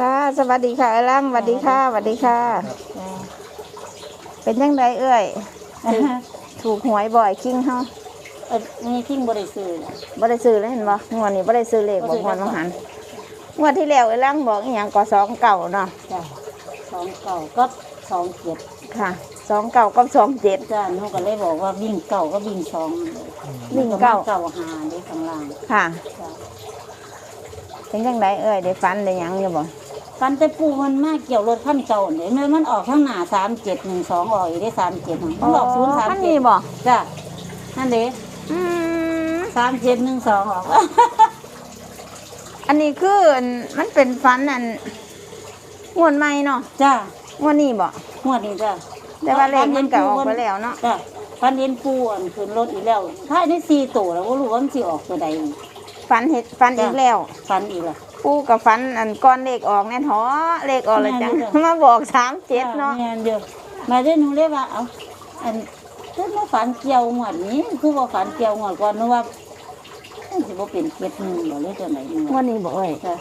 ค่ะ สวัสดีค่ะเอ้ยล่ำสวัสดีค่ะสวัสดีค่ะ เป็นยังไงเอ้ยถูกถูกหวยบ่อยคิงเฮาเออนี่ทิ้งบริสุทธิ์บ่ได้ซื้อเลยเห็นบ่งวดนี้บ่ได้ซื้อเลขบ่งวดมังหันงวดที่แล้วเอ้ยล่ำบอกอีหยังก็สองเก่าเนาะจ้ะสองเก่าก็สองเจ็ดค่ะสองเก่ากับสองเจ็ดจ้าหนูก็เลยบอกว่าวิ่งเก่าก็วิ่งสองวิ่งเก่าเก่าหาได้ข้างล่างค่ะจ้ะ เป็นยังไงเอ้ยได้ฝันได้หยังอยู่บ่ฟันแต่ปูมันมากเกี่ยวรถขั้นเก่าเนี่ยเลยมันออกข้างหน้าสามเจ็ดหนึ่งสองออกอีกได้สามเจ็ดมันออกศูนย์สามมันเจ็มีดบ่จ้ะนั่นเด้อืมสามเจ็ดหนึ่งสองออกอันนี้คืออันมันเป็นฝันอันงวดใหม่เนาะจ้างวดนี้บ่งวดนี้จ้ะ แต่ว่าเลขมันก็ออกไปแล้วเนาะจ้ะฟันเห็นปูอันขึ้นรถอีกแล้วถ้าในสี่ตัวแล้วก็รู้ว่ามันสิออกตัวใด ฝันเห็ดฝันอีกแล้วฟันอีกละปูกับฝันอันก้อนเลขออกแน่ท้อเลขออกเลยจังแม่นอยู่มาบอกสามเจ็ดเนาะแม่นเดียวมาได้หนูเลยว่าเอาอันเพิ่นมาฝันเกี่ยวงวดนี้คือว่าฝันเกี่ยวงวดก่อนหนูว่ามันสิบ่เป็นเจ็ดหนึ่งบ่เลยจังได๋หนูงวันนี้บอกเอ้ยจ้ะ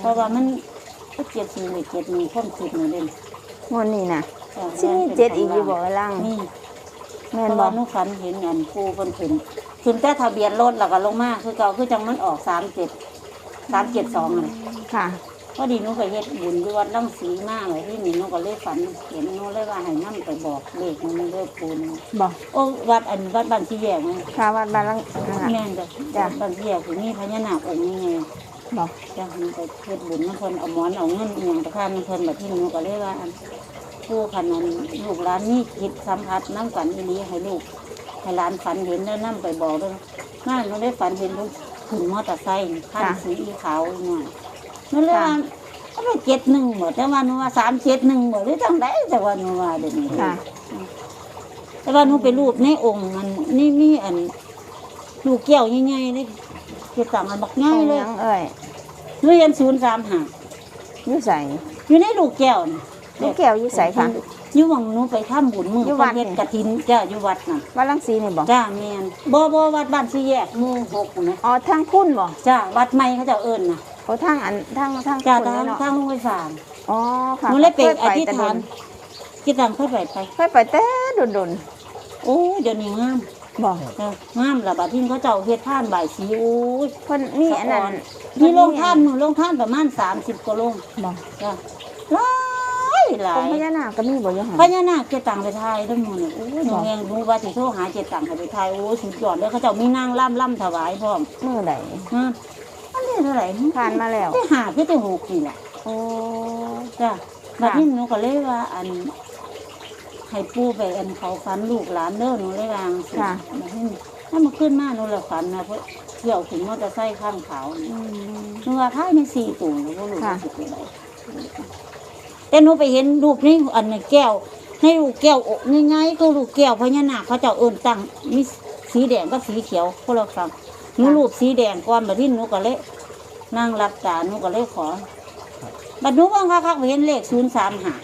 เพราะว่ามันก็เจ็ดสี่หรือเจ็ดหนึ่งความคิดหนูเด่นงวันนี้นะจ้ะสิมีเจ็ดอีกอยู่บอกล่างนี่แม่เพนราะบอว่ากหนูฝันเห็นอันปูเพิ่นขึ้น ขึ้นแต่ทะเบียนรถแล้วก็ลงมาคือเก่าคือจังมันออกสามเจ็ดสามเจ็ดสองเลยค่ะ พอดีหนูไปเฮ็ดบุญที่วัดลังสีมากเลยที่นี่หนูก็เลยฝันเห็นหนูเลยว่าให้นั่ไปบอกเลขมันเด้อปูนบอกโอ้วัดอันวัดบางที่แยกมั้งค่ะวัดบานลังนั่นล่ะแม่นจ้ะจ้ะบางที่แยกคือมีพญานาคองค์นี้ไงบอกจ้ะหนูไปเฮ็ดบุญน้ำเพิ่นเอาหมอนเอาเงินอหย่างประทานน้ำเพิ่นแบบที่หนูก็เลยว่าอันผู้พันนั้นลูกหลานนี่คิดสัมผัสน้ำกันอีนี้ให้ลูก ให้หลานฝันเห็นแล้วนํไปบอกเด้วยง่ายหนูได้ฝันเห็นลูกขึ้นมอเตอร์ไซค์ขั้นสีขาวอีกหน่อยหนั่นเลยว่าเขาไปเจ็ดหนึ่งหมดแต่ว่าหนูว่าสามเจ็ดหนึ่งหมดหรือจังไดแต่ว่าหนูว่าเดี๋ยวนี้ค่ะแต่ว่าหนูไปรูปในองค์มันนี่มีอันลูกแก้วใหญ่ๆเลยคือต่างอันบักเอาง่ายเลยยังเอ้ยหนูเรียนศูนย์สามหาอยุ่ใส่อยู่ในลูกแก้วน่ะลูกแก้วอยุ่ใส่ค่ะ อยู่หวังหนูไปทำบุญมืออยู่วัดเฮ็ดนี่กระถินจ้าอยู่วัดน่ะวัดลังสีนี่บอกจ้าแม่นบ่บ่วัดบ้านสี่แยกหมู่หกนะอ๋อทางพุ่นบอกจ้าวัดใหม่เขาเจะเอิ้นน่ะโอ้ทางอันทางทางจ้าพุ่นทางนี่เนาะทางลงไฟฟ้าอ๋อค่ะหนูเลยไปคอธิษแต่ฐานคิดตามค่อยไปไปเคยไปแต่ดนโอ้เดี๋ยวนี้งามๆบอกเอองามละบัดที่เขาเจ้าเฮ็ดท่านบ่ายสีโอ้ย เพิ่นมีอันนั้นมีโรงท่านหนูโรงท่านประมาณสามสิบกว่าโรงบอกจ้ะหลาย หลาองยค์พญานาคก็มีบ่อยู่หั่นพญานาคเจตังไปทายทั้งหมดเนี่ยโอ้ยหนูบอกแงงรู้ว่าสิโทรหาเจตังให้ไปทายโอ้ยสุดยอดเลยเขาเจ้ามีนางล่ำล่ำถวายพร้อมมื้อใดฮะอันนี้เท่าไหร่ผ่านมาแล้ว ได้หาที่ได้หกนี่แหละโอ้ จ้ะค่ะ บัดนี้หนูก็เลยว่าอันให้ปู่ไปอันเขาฝันลูกหลานเด้อหนูเลยวางสิค่ะ บัดนี้ถ้ามันขึ้นมาหนูเลยฝันนะเพราะเที่ยวถึงมอเตอร์ไซค์ข้างเขานี่อืม หนูว่าท้ายในสี่ตัวหนูก็รู้ค่ะว่าสิเป็นอะไร แต่หนูไปเห็นรูปนี้อันในแก้วในลูกแก้วอกง่ายๆก็ลูกแก้วพญานาคเขาเจ้าเอิญตั้งมีสีแดงกับสีเขียวพวกเราฟังหนูรูปสีแดงก่อนแบบที่หนูก็เลยนั่งรับตาหนูก็เลยขอบัดหนูว่างคักๆไปเห็นเลขศูนย์สามหา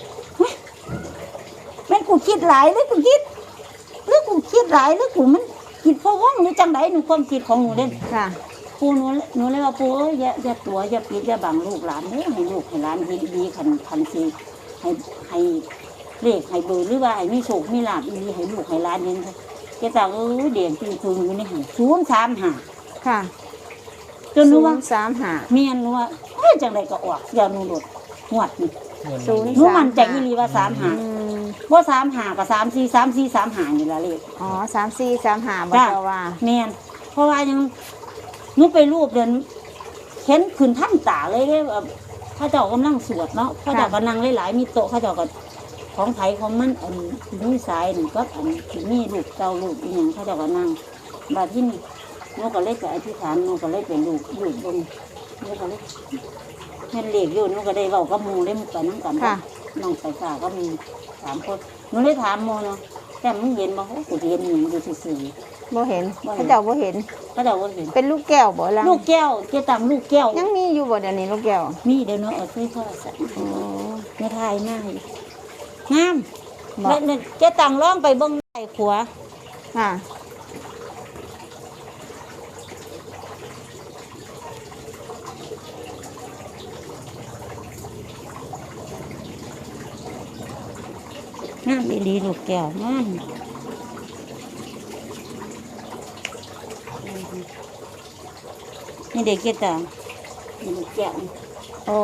แม่นกูคิดหลายหรือกูคิดหรือกูคิดหลายหรือกูมันคิดเพราะว่างหรือจังไดหนูความคิดของหนูเด่นค่ะ ปูหนูหนูเลยว่าปูเอ้ยอย่าอย่าตัวอย่าปิดอย่าบังลูกหลานเด้อให้ลูกให้หลานเฮ็ดดีขันขันสีให้ให้เลขให้เบอร์หรือว่าให้มีโชคมีลาภอีหลีให้ลูกให้หลานเห็นแกตาเอ้ยเด่นตึงตึงอยู่ในหันศูนย์สามห้าค่ะจนหนูว่าศูย์สามห้าเมียนหนูว่าเอ้ยจังไดก็ออกเสียหนูหลดหวดนี่ศูนย์หนูมันใจอีหลีว่าสามห้าอืมว่าสามห้ากับสามสี่สามสี่สามห้านี่ละเลขอ๋อสามสี่สามห้าบ่จ้ะเจ้าว่าแม่นเพราะว่ายังห นูไปรูปเดินเห็นขึ้นท่านตาเลยเลยแบบพระเจ้ากำลังสวดเนาะพระเจ้าก็นั่งหลายๆมีโต๊ะพระเจ้าก็ของไผของมันอันนี้สายหนึ่งก็อันที่มีลูกเจ้าลูกอีหยังพระเจ้าก็นั่งบาดที่นี่หนูก็เลยไปอธิษฐานหนูก็เลยไปลูกอยู่บนหนูก็เลยเห็นเลขอยู่หนูก็ได้เว้ากับหมูเลยมันไปนั่งกันค่ะน้องสายฟ้าก็มีสามคนหนูเลยถามโมเนาะ แต่มึงเห็นบ่โอ้กูเห็นอยู่มันอยู่ซื่อๆบ่เห็นบ่เห็นพระเจ้าบ่เห็นก็เดาว่าเห็นเป็นลูกแก้วบ่ล่ะลูกแก้วเจ๊ตังลูกแก้ว ยังมีอยู่บ่เดี๋ยวนี้ลูกแก้วมีเดี๋ยวเนาะเอาซื้อโทรศัพท์อ๋อในไทยมากเลยงามบ่แล้วเนี่ยเจ๊ตังร้องไปเบิ้งไหล่ขวาค่ะ งามอีหลีลูกแก้วงามนี่เด็กเกตาลูกแก้วโอ้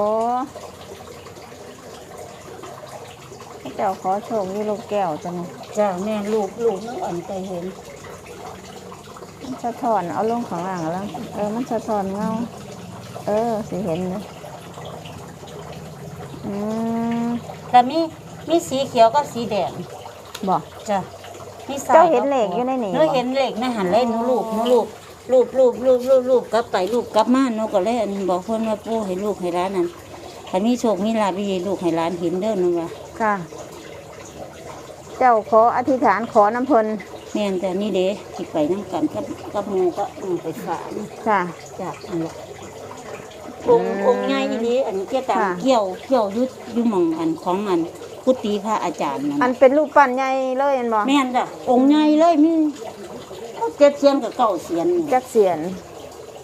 เจ้าขอโชคอยู่ลูกแก้วจังจ้าแม่ลูกลูกน้องอ่อนไปเห็นมันสะท้อนเอาลงข้างล่างแล้วเออมันสะท้อนเงาเออสิเห็นเลยอืมแต่มี มีสีเขียวกับสีแดงบอก จ้ะมีสายเจ้าเห็นเหล็กอยู่ในนี่หนูเห็นเหล็กในหันเล่นหนูลูกหนูลูกลูกลูกลูกลูกลูกกลับไปลูกกลับมาหนูก็เลยอันบอกคนว่าปู่ให้ลูกให้ร้านนั่นคันมีโชคมีลาภมีลูกให้ร้านเห็นเด้อหนูว่าค่ะ เจ้าขออธิษฐานขอน้ำเพลแม่นแต่นี่เด้ที่ไปนั่งกันกับกับหมูก็อืมไปฝานค่ะจ้ะนั่นแหละองค์อืมองค์ใหญ่อีนี้อันเกี่ยวกับค่ะ เกี่ยวเกี่ยวอยุดยุหมองอันของอัน กุฏิพระอาจารย์นั่นอันเป็นรูปปั้นใหญ่เลยเห็นบ่แม่นจ้ะองค์ใหญ่เลยมีเจ็ดเสียนกับเก้าเสียนนี่จักเสียน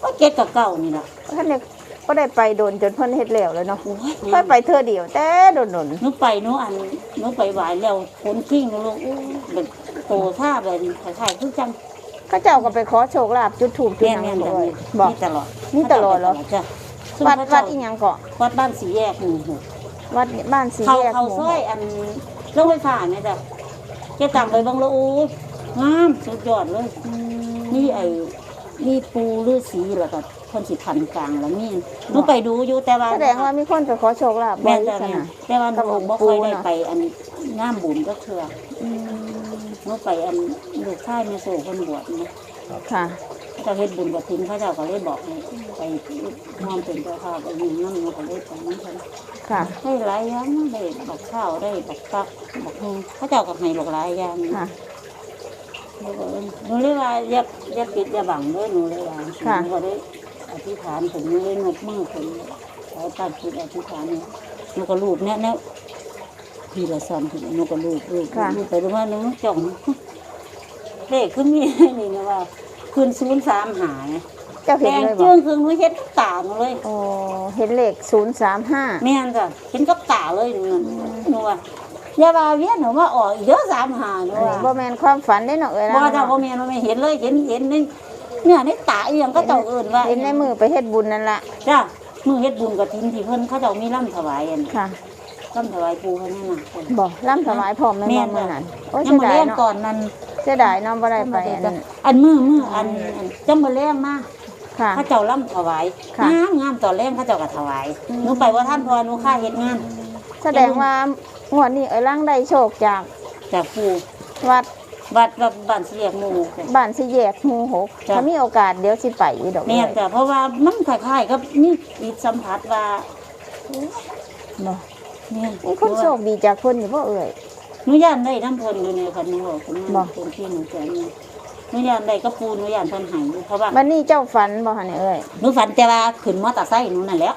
ก็เจ็ดกับเก้านี่ล่ะท่านเนี่ยก็ได้ไปโดนจนเพิ่นเฮ็ดแล้วเลยเนาะโอ้ยเคยไปเธอเดียวแต่โดนโดนหนูไปหนูอันหนูไปไหวแล้วผลขิ้งหนูลูกอู้แบบโตท่าแบบคล้ายๆคือจังๆก็เจ้าก็ไปขอโชคลาภจุดถูกจุดแม่นหแม่ยันงแบบด้วยนี้บอก นี่ตลอดนี่ตลอดเหรอ จ้ะซึ่งวัดพระวัเจ้าดอีหยังเกาะวัดบ้านสีแยกหมู่หก วัดบ้านสีเขาแยกเขาหมู่ซอยอันโรงไฟฟ้าเนี่ยจ้ะแกต่างไปบางละอูงามสุดยอดเลยอืมนี่ไอ้นี่ปูฤาษีแล้วก็คนสิพันกลางแล้วนี่หนูไปดูอยู่แต่ว่าแสดงว่ามีคนไปขอโชคลาภบ่แม่อยนอยู่จ้ะซั่นแม่นน่ะแต่ว่าหนูกับองค์บ่ปู่ค่อยได้น่ะไปอันงามบุญก็เถื่ออืมหนูไปอันลูกชายแม่โซ่คนบวชนะค่ะเจ้าเฮ็ดบุญกับทินพระเจ้าก็เลยบอกให้ไปมอมเป็นเจ้าภาพไปอยู่นั่นหนูก็เลยไปนั่นเพิ่นค่ะได้หลายอย่างนะได้บักข้าวได้บักฟักบักฮงพระเจ้าก็ให้บักหลายอย่างค่ะ หนูก็เลยหนูเลยว่าอย่าอย่าปิดอย่าบังเด้อหนูเลยว่าค่ะ หนูก็ได้อธิษฐานถึงหนูเลยนกมือถึงขอตัดจิตอธิษฐานเนี่ยหนูก็รูปเนี่ยเนี่ยพี่ละซ้ำถึงหนูก็รูปรูปรูปไปดูว่าหนูจ้องเลขขึ้นมี นี่นะว่า คืนศูนย์สามหายเจ้าแดเห็นงเลยบ่เจื้องคือหนูเฮ็ดกับตาหนูเลยโอ้เห็นเลข035แม่นจ้ะเห็นกับตาเลยหนูนั่นหนูว่าอย่าว่าเวียนหนูว่าออกอีกเด้อสามหาหนูอันนี้บ่ว่าแม่นความฝันได้เนาะเอ้ยบ่ล่ะจ้าบ่แม่นบ่แม่นเห็นเลยเห็นเห็นในเนี่ยในตาอีหยังก็เจ้าเอิ้นว่าเห็นในมือไปเฮ็ดบุญนั่นล่ะจ้ะมือเฮ็ดบุญกฐินที่เพิ่นเขาเจ้ามีร่ำถวายอันค่ะ ร่ำถวายปู่พญานาคเพิ่นบ่ล่ำถวายพร้อมแม่นแม่บ่นมื้อจ้ะนั้นโอ้ยยังเสียบ่ดายเลี้ยงเนาะก่อนนั้นเสียดายเนาะบ่ได้ไปอันนั้นอันมือมืออันอันจังบ่เลี้ยงมาค่ะเขาเจ้าร่ำถวายค่ะ งามงามตอนแรกเขาเจ้าก็ถวายหนูไปว่าท่านพอหนูค่าเฮ็ดงานแสดงว่างวดนี้เอ้ยล่างได้โชคจากจากปู่วัดวัดวัดบ้านเสียกหมู่จ้ะ บ้านสิแยกหมู่หกจ้ะ ถ้ามีโอกาสเดี๋ยวสิไปอีกดอกแม่เอ้นยจ้ะเพราะว่ามันคล้ายๆกับนี่อิสัมผัสว่าบ่แม่ นมีคนโชคดีจากคนอยู่บ่เอ้ยหนูย่านได้น้ำเพิ่นอยู่ในคันหนูบอกคุณบ่แม่เป็นที่หนูแจ้งนี่หนูย่านได้ก็ปูหนูย่านเพิ่นใหายอยู่เพราะว่าวันนี้เจ้าฝันบ่หั่นเอ้ยหนูฝันแต่ว่าขึ้นมอเตอร์ไซค์หนูนั่นแหล้ว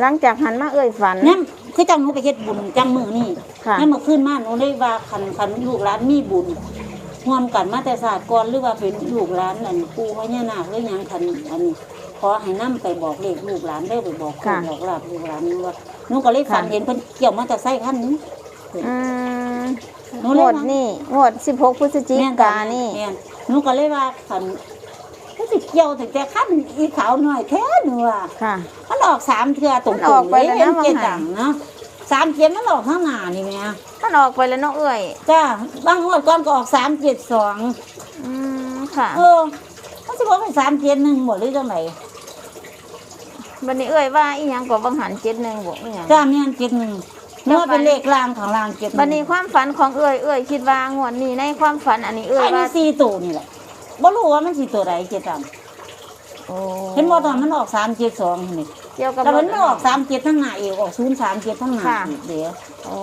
หลังจากหันมาเอ้ยฝัน นั่นคือจังหนูไปเฮ็ดบุญจังมือนี่ค่ะ นั่นเมื่อคืนมาหนูได้ว่าคันคันลูกหลานมีบุญร่วมกันมาแต่ศาสตร์ก่อนหรือว่าเป็นลูกหลานอันปู่พญานาคหรือหยังคันอันนี้ขอให้นํไปบอกเลขลูกหลานได้อไปบอกคนบอกลาบลูกหลานหนูว่า หนูก็เลยฝันเห็นเพิ่นเกี่ยวมอเตอร์ไซค์คันนี้อืมหนูงเลยวดว่า นี่งวด16พฤศจิกายนนี่ แม่นหนูก็เลยว่าคันก็สิเกี่ยวถึงแต่ขั้นอีขาวหน่อยแท้หนูอะค่ะ มันออกสามเทือตรงมันออกไปแล้วนะเจ็ดว่าไงดังเนาะสามเจ็ดมันออกข้างหน้านี่แม่มันออกไปแล้วเนาะเอ้ยจ้าบางงวดก่อนก็ออกสามเจ็ดสองอืมค่ะ เออมันสิบอกเป็นสามเจ็ดหนึ่งหมดหรือจังไหน วันนี้เอ้ยว่าอีหยังก็บังหัน71บ่อีหยัง จ้าแม่นเจ็ดหนึ่งเนื้อเป็นเลขล่างของล่างเจ็ดหบัดนึ่นี้งความฝันของเอ้ยเอ้ยคิดว่างวดนี้ในความฝันอันนี้เอ้ยไอ้นี่ว่าสี่ตัวนี่แหละบ่รู้ว่ามันสี่ตัวใดเจ็ดตังโอ้เห็นบ่ตอนมันออกสามเจ็ดสองนี่เกี่ยวกับแต่มันรถไม่ออกสามเจ็ดทั้งหน้าอีกออกศูนย์สามเจ็ดทั้งหน้าค่ะอีกเดี๋ยวโอ้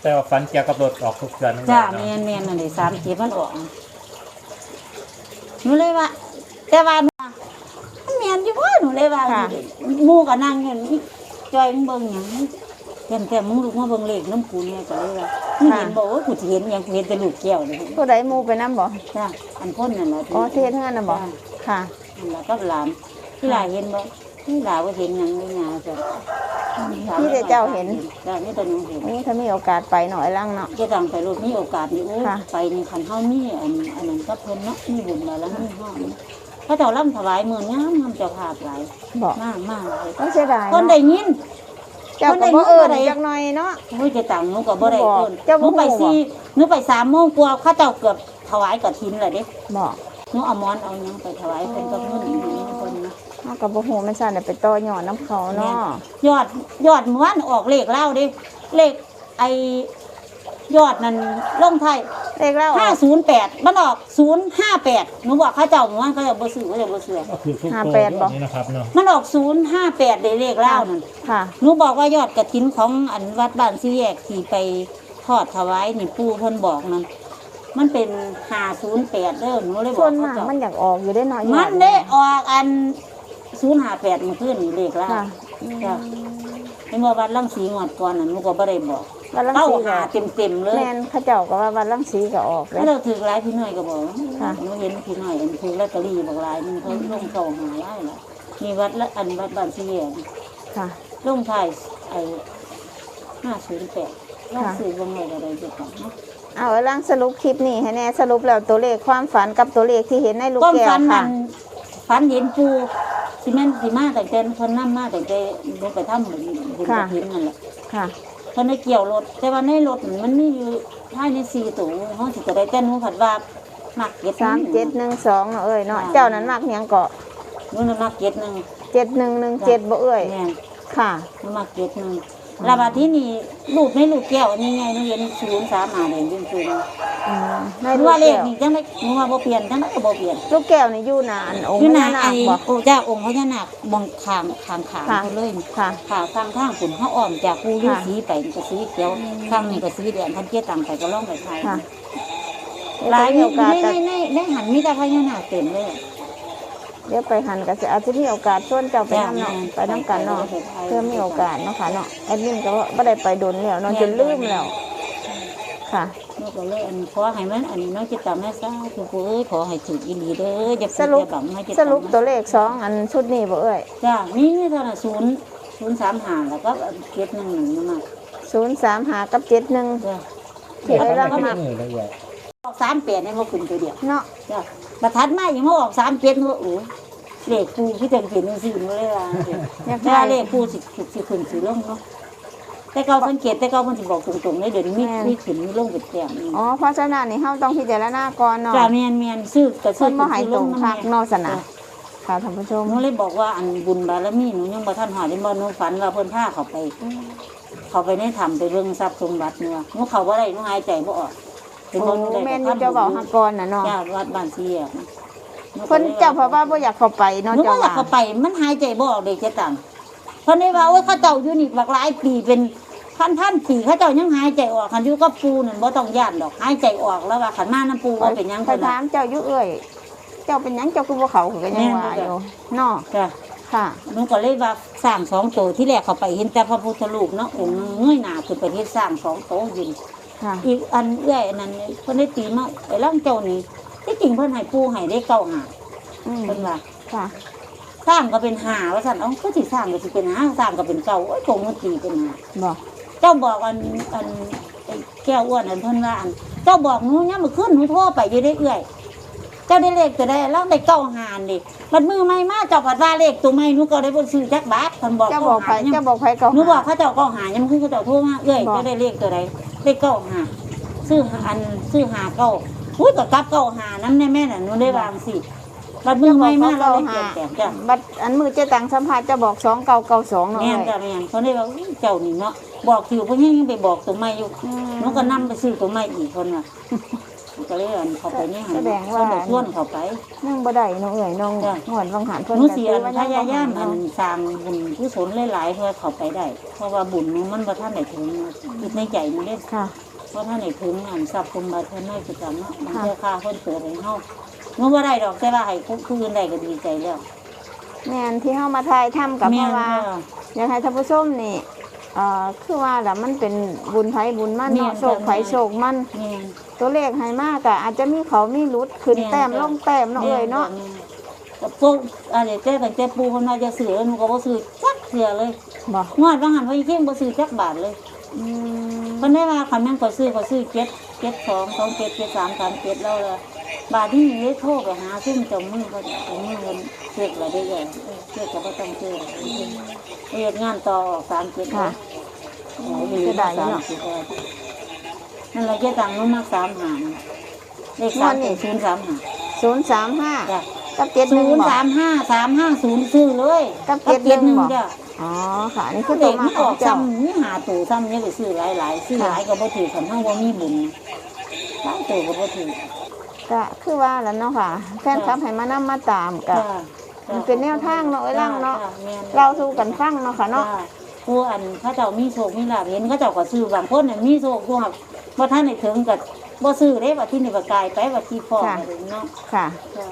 แต่ว่าฟันเกี่ยวกับรถออกทุกเดือนนั่นแหจ้าละเมีเนาะยนเมียนนั่นเลยสามเจ็ดมันออกหนูเลยว่า แต่ว่า หนูเลยว่าหมู่กับนางอยู่นี่จอยมึงเบิ่งหยังเห็นแต่มึงลูกมาเบิ่งเลขน้ำกูเนี่ยก็เลยว่ามึงเห็นบอกว่ากูสิเห็นหยังกูเห็นแต่ลูกแก้วเลยผู้ใดหมูไปน้ำบ่จ้าอันพ้นนั่นแหละอ๋อเทศเฮือนน่ะบ่จ้าค่ะ นั่นแหละก็หลานที่หลานเห็นบ่ที่หลานว่าเห็นหยังไม่ยาจ้ะที่แต่เจ้าเห็น จ้านี่แต่หนูเห็น โอ้ถ้ามีโอกาสไปหน่อยลังเนาะ จะดังไปรถมีโอกาสนี่โอ้ค่ะ ไปนี่คันเฮามีอันอันนั้นก็เพิ่นเนาะมีบุญแล้วแล้วมีห้อง พระเจ้าล่ำถวายมืองามงามเจ้าภาพหลายบอกมากมากหลายต้องเสียดายคนเนาะได้ยิน เจ้าก็บ่เอิ้นจักหน่อยเนาะโอ้ยจะต่างหนูก็บ่ได้บอกเอิ้นเจ้าหบ่นูไปฮู้บ่สี่หนูไปสามโมงกว่าเข้าเจ้าเกือบถวายกฐินเลยเด้บอกหนูเอาหมอนเอาหยังไปถวายเพิ่นกับเงินอีกนิดคนนะเฮาก็บ่ฮู้มันซั่นน่ะไปต่อยอดน้ำเขาเนาะยอดยอดเมื่อวานออกเลขเล่าเด้เลขไอ ยอดนั่นลงไทยเลขเล่าห้าศูนย์แปดมันออกศูนย์ห้าแปดหนูบอกเข้าเจ้าเมื่อวานเขาจะบ่ซื้อเขาจะบ่ซื้อก็คือทุกห้าตัวแปดบอกนี่นะครับเนาะมันออกศูนย์ห้าแปดได้เลขเล่านั่นค่ะ หนูบอกว่ายอดกระถินของอันวัดบ้านซีแยกที่ไปทอดถวายนี่ปู่เพิ่นบอกนั่นมันเป็นห้าศูนย์แปดเด้อหนูเลยบส่อวกนเขามากเจ้ามันอยากออกอยู่ได้น้อยมันได้ออกอันศูนย์ห้าแปดมันขึ้นนี่เลขเล่าค่ะจ้ะเห็นว่าวัดลังสีงวดก่อนน่ะหนูก็บ่ได้บอก วันลังเก้าสีหาก็เต็มเต็มๆเลยแม่นเขาเจ้าก็ว่าวันลังสีก็ออกเลแล้ยวเราถือหลายพี่น้อยก็บอกค่ะ หนูเห็นพี่น้อยอันถือลอตเตอรี่บอกหลายมันเขาลงเก่าหาหลายละมีวัดละอันวัดบ้านสีแยกค่ะ ลงท้ายไอ้ห้าศูนย์แปดลงค่ะ สื่อวงเลยอะไรจะก่อนเนาะเอาลังสรุปคลิปนี้ให้แน่สรุปแล้วตัวเลขความฝันกับตัวเลขที่เห็นในลูกก้มแก้วฟันมัค่ะนฟันเห็นปูซีเมนต์สีมาแต่เต้นคนน้ำมาแต่เต้นไปทำเหมือนบุญกระถิ่นนั่นแหละ ค่ะ เพราะในเกี่ยวรถ แต่ว่าในรถมันมีอยู่ภายในสี่ตัวเขาสิจะได้เต้นหนูผัดว่ามักเก็ดสามเจ็ดหนึ่งสองเนาะเอ้ยเนาะค่ะเจ้านั้นมักหยังเกาะหนูน่ะมักเก็ดหนึ่งเจ็ดหนึ่งหนึ่งเจ็ดบ่เอ้ยแม่นค่ะ หนูมักเก็ดหนึ่ง แล้วบัดที่นี่ลูกในลูกแก้วอันนี้ไงหนูเห็นศูนย์สามหาเลยยิ่งศูนย์อืมในหนูลูกว่าเลขแก้วนี่จังไดหนูว่าบ่เปลี่ยนจังไดก็บ่เปลี่ยนลูกแก้วนี่อยู่นานองค์อยู่พหญาน้านาไอ้คบ่โอ้เจ้าองค์พญานาคมองข้างข้างขางค่ะเขาเลยนี่ค่ะขาข้างทางฝุ่นเขาอ้อมจากภูยุค่ะสีไปนี่ก็สีเขียวข้างนี้ก็สีแดงท่านเกียตังไปก็ล่องไปไทยค่ะหลายมีมีโอกาสในจะในในหันมีแต่พญานาคเต็มเลย เดี๋ยวไปหันก็จะอาจจะมีโอกาสชวนเจ้าไปนำเนาะจ้ะไปน้ำกันเนาะไปไปเพื่อมีโอกาสเนาะค่ะเนาะแอดมินก็บ่ได้ไปโดนแล้วเนาะจนลืมแล้วค่ะนี่ก็เลยอันขอให้มันอันนี้น้องจิตตามแม่ซ่าคือกูเอ้ยขอให้ถึงอีหลีเด้ออย่าสรุปอย่าบังให้จิตสรุปตามตัวเลขสองอันชุดนี้บ่เอ้ยจ้านี่นี่เท่านั้นศูนย์ศูนย์สามหาแล้วก็เก็บหนึ่งหนึ่งนี่มาศูนย์สามหากับเจ็ดหนึ่งจ้าเขียนไว้แล้วก็ก็ไม่มามือละเอียดออกสามเปลี่ยนให้มาขึ้นตัวเดียวเนาะจ้า ประทัดมาอย่างมาออกสามเจ็ดว่าโอ้ยเลขปูที่จังเขียนจังสี่มาเลยว่าอยากถ้าได้เลขปูสิสิสิขึ้นสิลงเนาะแต่เก่าเพิ่นเกตแต่เก่าเพิ่นสิบอกตรงๆเลยเดี๋ยวนี้มีแม่น มีขึ้นมีลงเป็นแต้มนี่อ๋อเพราะฉะนั้นนี่เฮาต้องพิจารณาก่อนเนาะจ้าแม่นแม่นซื้อก็ซื้เพิ่อนบ่ให้ตรงคักเนอกสนะจ้ะค่ะท่านผู้ชมหนูเลยบอกว่าอันบุญบารมีหนูยังบ่ทันหอดได้บ่หนูฝันว่าเพิ่นพาเขาไป เขาไปในถ้ำไปเบิ่งทรัพย์สมบัติเนื้อหนูเข้าบ่ได้หนูหายใจบ่ออก เป็นโอ้บ่หนูได้แม่นอแต่ยู่เจ้าเว้าฮักก่อนน่ะเนาะจ้าวัดบ้านเสียกหก็เพิ่นลยเจ้าเพราะว่าบ่อยากเข้าไปเนาะหนูบ่เจ้าอยากว่าเข้าไปมันหายใจบ่ออกเด็กจะตังเพิ่นได้ว่าโอ้ยเขาเจ้าอยู่นี่บักหลายปีเป็นพันพันๆปีเขาเจ้ายังหายใจออกคันอยู่กับปูนั่นบ่ต้องย่านดอกหายใจออกแล้วว่าขันมาน้ำปูว่าเป็นหยังไปเพิ่นถาน่ะ มเจ้าอยู่เอ้ยเจ้าเป็นหยังเจ้าคือบ่เข้าก็ยังว่าอยู่เนาะจ้ะ ค่ะหนูก็เลยว่าสร้างสองโตวที่แรกเขาไปเห็นแต่พระพุทธรูปเนาะองค์เงยหน้าขึ้นไปเฮ็ดสร้างสองโตวยืน ค่ะ อีกอันเอื้อยอันนั้นนี่เพิ่นได้ตีมาไอ้ร่างเจ้านี่ที่จริงเพิ่นให้ปูให้ได้เก้าหาอืมเพิ่นว่าค่ะสร้างก็เป็นหาว่าซั่นเอ้าก็สิสร้างก็สิเป็นหาสร้างก็เป็นเก้าโอ้ยโกงมันตีเป็นหาบ่เจ้าบอกอันอันไอ้แก้วอ้วนอันเพิ่นว่าอันเจ้าบอกหนูเนี่ยามมื้อคืนหนูโทรไปอยู่ได้เอื้อย เจ้าได้เลขตัวได้แล้วได้เก้าหานดิมันมือไม่มาเจ้าผัดว่าเลขตัวไม่หนูก็ได้บ่ซื้อจักบาทเพิ่นบอกเจ้าบอกไปเก้าหาเจ้าบอกไปก็หนูบอกเขาเจ้าเก้าหายังคือเขาเจ้าโทรมาเอื้อยบอกเจ้าได้เลขตัวใด เลขเก้าหาซื้อหาอันซื้อหาเก้าอุ้ยก็กลับเก้าหานํแน่แม่น่ะหนูได้วางสิบัดมือไม่มาเราได้เปลี่ยนแปลงจ้ะบัดอันมือเจ้าตังสัมภาษณ์เจะบอก2992เนาะแม่เอ้นยจ้ะแม่นเขาได้ว่าอุ๊ยเจ้านี่เนาะบอกถือเพิ่นยังไปบอกตัวใหม่อยู่อืมหนูก็นํไปซื้อตัวใหม่อีกคนน่ะ หนูก็เลยอันเขาไปเนี่ยแสดงว่าเขาไปชวนเขาไป นั่งบ่ได้เนาะเอ้ยน้องจ้ะ หวนวังหันเพิ่นหนูก็เสียคือว่าพยังยายามบ่อัหันนสร้างบุญกุศลหลายๆเพื่อเขาไปได้ เพราะว่าบุญหนูมันบ่ทันได้ถึงนะคิดในใจหนูเด้ค่ะ เพราะท่านได้ถึงอันทรัพย์สมบัติเพิ่นน้อยประจำเนาะมันค่ะ เพื่อค่าเพิ่นเปิดให้เฮาหนูบ่ได้ดอกแต่ว่าให้ผู้อื่นได้ก็ดีใจแล้วแม่นที่เฮามาทายถ้ำกับเพแม่นราะว่าค่ะอยากให้ท่านผู้ชมนี่เอ่อคือว่าล่ะมันเป็นบุญไผบุญมันแม่เนาะนโชคไผจ้ะโชคมัน แม่นตัวเลขให้มากอะอาจจะมีเขามีรุดขึ้นแม่นแต้มจ้ะลงแต้มเนาะเอ้ยเนาะแม่กับพวกอะไรแต่ตั้งแต่ปูคนมาจะซื้อแล้วหนูก็บ่ซื้อจักเทื่อเลยบ่งวดว่าหันว่าอีเข่งบ่ซื้อจักบาทเลยอืมเพิ่นได้ว่าคันแม่นก็ซื้อก็ซื้อเจ็ดเจ็ดสองสองเจ็ดเจ็ดสามสามเจ็ดแล้วละ บาทที่นี่ได้โทรไปหาซึ่งเจามือก็เจ้ามือเงินเช็คแล้วได้เลยเออเช็คก็บ่ต้องซื้อหรอกเฮ็ดงานต่อออกสามเจ็ดค่ะโอ้ยอยู่ได้เนาะนั่นแหละเจ๊ตังค์มันมาสามหางเลขสามเป็นศูนย์สามหาศูนย์สามห้าจ้ะกับเจ็ดหศูนึ่งนย์บ่สามห้าสามห้าศูนย์ซื้อเลยกับเจ็ดหนึ่งหนึ่งบ่จ้ะอ๋อค่ะนี่คือเด็ตัวกมามันขอองอกเจ้าซ้ำนี่หาตู่ซ้ำนี่ไปซื้อหลายหลายๆซื้อหลายก็บ่ถือขันเฮาบ่มีบุญหลายตู่ก็บ่ถือ ก็คือว่าแล้วเนาะค่ะ แฟนคลับให้มานํมาตามก็จ้ะมันเป็นแนวทางเนาะไอ้ร่างเนาะจ้แม่นเราสู้กันฟังเนาะค่ะเนาะจ้ผู้อันเขาเจ้ามีโชคมีลาภเห็นเขาเจ้าก็ซื้อบางคนน่ะมีโชคอยู่ครับบ่ทันได้ถึงก็บ่ซื้อเด้ว่าที่นี่ก็กลายไปว่าที่พ่ออะไรเนาะค่ะจ้ะ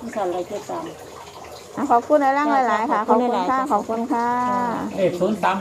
นี่สั่นเลยเจ็ดสาม อะขอบคุณไอ้ร่างหลาย ๆ ค่ะขขออบบคุคุณณหลายๆค่ะค่ะ ขอบคุณค่ะ เลขศูนย์สาม